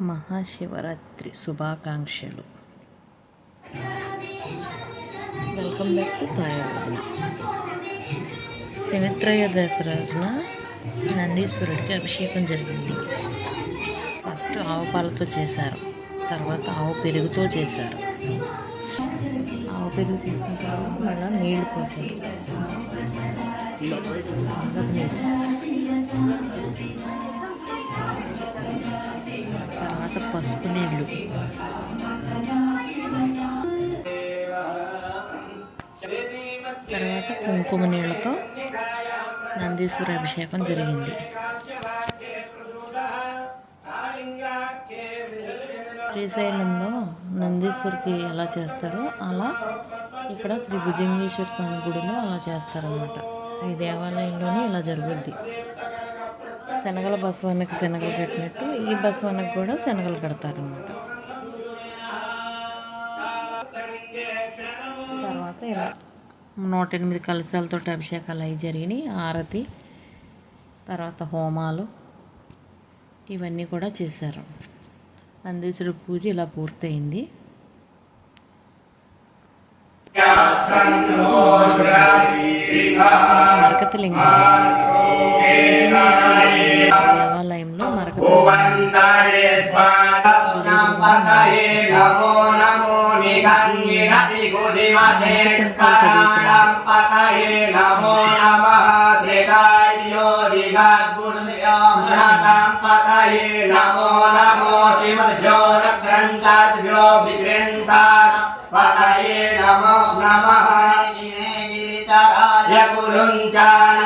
మహాశివరాత్రి శుభాకాంక్షలు. Welcome back to తాయావదిన శనిత్రయోదశి రోజున నందీశ్వరుడికి అభిషేకం జరిగింది. ఫస్ట్ ఆవు పాలతో చేశారు. తర్వాత ఆవు పెరుగుతో చేశారు. ఆవు పెరుగు చేసిన తర్వాత మళ్ళీ నీళ్ళు పోసారు. నీళ్ళు తర్వాత పసుపు నీళ్ళు. తర్వాత కుంకుమ నీళ్ళతో నందీశ్వర అభిషేకం జరిగింది. శ్రీశైలంలో నందీశ్వరికి ఎలా చేస్తారో అలా ఇక్కడ శ్రీ భుజంగేశ్వర స్వామి గుడిలో అలా చేస్తారనమాట ఈ దేవాలయంలోనే ఇలా జరుగుద్ది. శనగల బసవన్నకి శనగలు కట్టినట్టు ఈ బసవన్నకి కూడా శనగలు కడతారన్నమాట. తర్వాత ఇలా నూట ఎనిమిది కలశాలతో అభిషేకాలు అవి జరిగినాయి. ఆరతి తర్వాత హోమాలు ఇవన్నీ కూడా చేశారు. నందీశ్వరుడు పూజ ఇలా పూర్తయింది. తర్వాత రోజు మరకత లింగం దేవాలయంలో నమో నమో శ్రీమద్భ్యో నగ్రంచాద్భ్యో విగ్రహంతాన్ పతయే నమో నమః యకులుంచానాం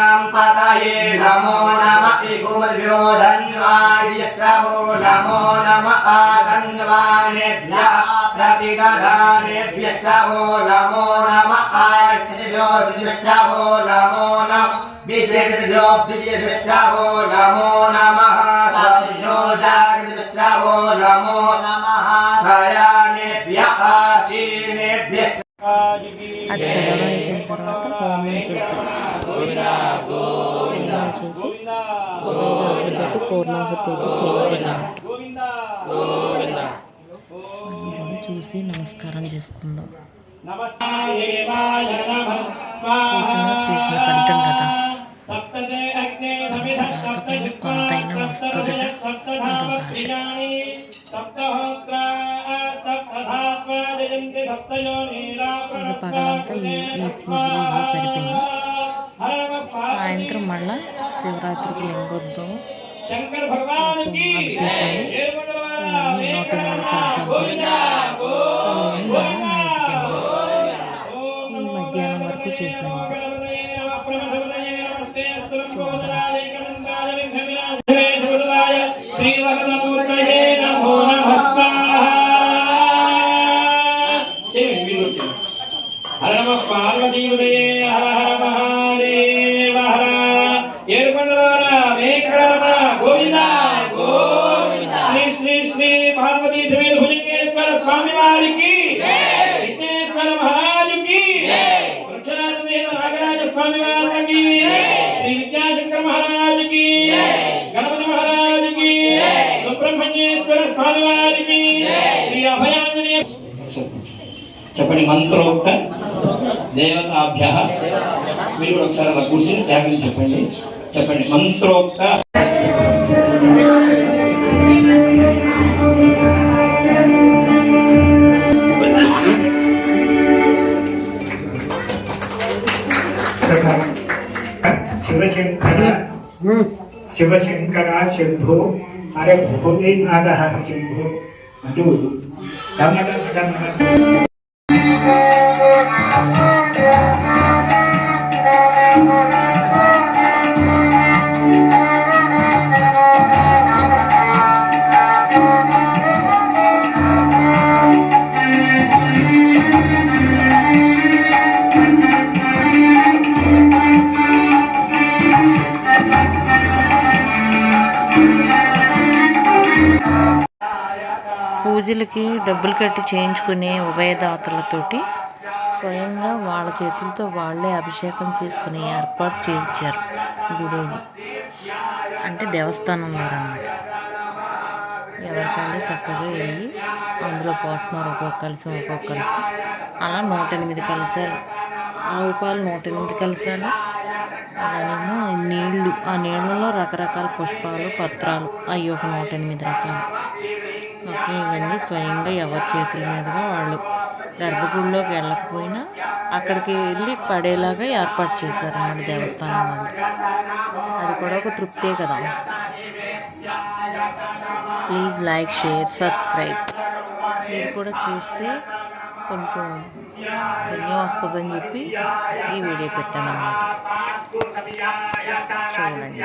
పతయే నమో నమ ఇగుమద్భ్యో ధన్వాడిశ్రవో నమో నమ ఆధన్వానేభ్య प्रतिदधानेभ्यश्चवो नमो नम आयच्छभ्यो श्रीभ्यश्चवो नमो नम विश्वेभ्यो विजयभ्यश्चवो नमो नमः सभ्यो जागृतभ्यश्चवो नमो नमः शयानेभ्य आसीनेभ्यश्च అది చదవడం అయిపోయిన తర్వాత హోమం చేశారు హోమం చేసి ఉభయదారులతో పూర్ణాహుతి అయితే చేయించారన్నమాట మనం చూసి నమస్కారం చేసుకుందాం. చూసిన చేసిన ఫలితం కదా. కొంతైనా వస్తుంది ఇక పగలంతా ఈ ఈ పూజలు సరిపోయింది. సాయంత్రం మళ్ళా శివరాత్రికి లింగోద్భవం. అభిషేకాలు నూట ఈ మధ్యాహ్నం వరకు చేశాను హరమ శ్రీవరదమూర్తయే నమో శ్రీ పార్వతీ సమేత భుజంగేశ్వర స్వామి వారికి విఘ్నేశ్వర మహారాజుకి వృక్షరాజ సమేత నాగరాజ స్వామి వారికి శ్రీ విద్యాశంకర మహారాజుకి గణపతి మహారాజుకి సుబ్రహ్మణ్యేశ్వర స్వామి వారికి శ్రీ అభయాంజనేయ చెప్పండి మంత్రోక్త దేవతాభ్య. మీరు కూడా ఒకసారి అలా కూర్చుని జాగ్రత్త చెప్పండి. చెప్పండి మంత్రోక్త. శివశంకర శంభు అరే భూమినాథ శంభు అంటూ దమన డబ్బులు కట్టి చేయించుకునే ఉభయదాతలతోటి స్వయంగా వాళ్ళ చేతులతో వాళ్ళే అభిషేకం చేసుకుని ఏర్పాటు చేయించారు గుడిని అంటే దేవస్థానం వారు అన్నమాట ఎవరికంటే చక్కగా వెళ్ళి అందులో పోస్తున్నారు ఒక్కొక్క కలిసి ఒక్కొక్క కలిసి. అలా నూట ఎనిమిది కలిసారు ఆవు పాలు నూట ఎనిమిది కలిసాలు అలానేమో నీళ్ళు ఆ నీళ్ళలో రకరకాల పుష్పాలు పత్రాలు అవి ఒక నూట ఎనిమిది రకాలు. మొత్తం ఇవన్నీ స్వయంగా ఎవరి చేతుల మీదుగా వాళ్ళు గర్భగుడిలోకి వెళ్ళకపోయినా అక్కడికి వెళ్ళి పడేలాగా ఏర్పాటు చేశారన్నమాట దేవస్థానం వాళ్ళు. అది కూడా ఒక తృప్తే కదా. Please like share subscribe. మీరు కూడా చూస్తే కొంచెం పుణ్యం వస్తుందని చెప్పి ఈ వీడియో పెట్టాను అన్నమాట చూడండి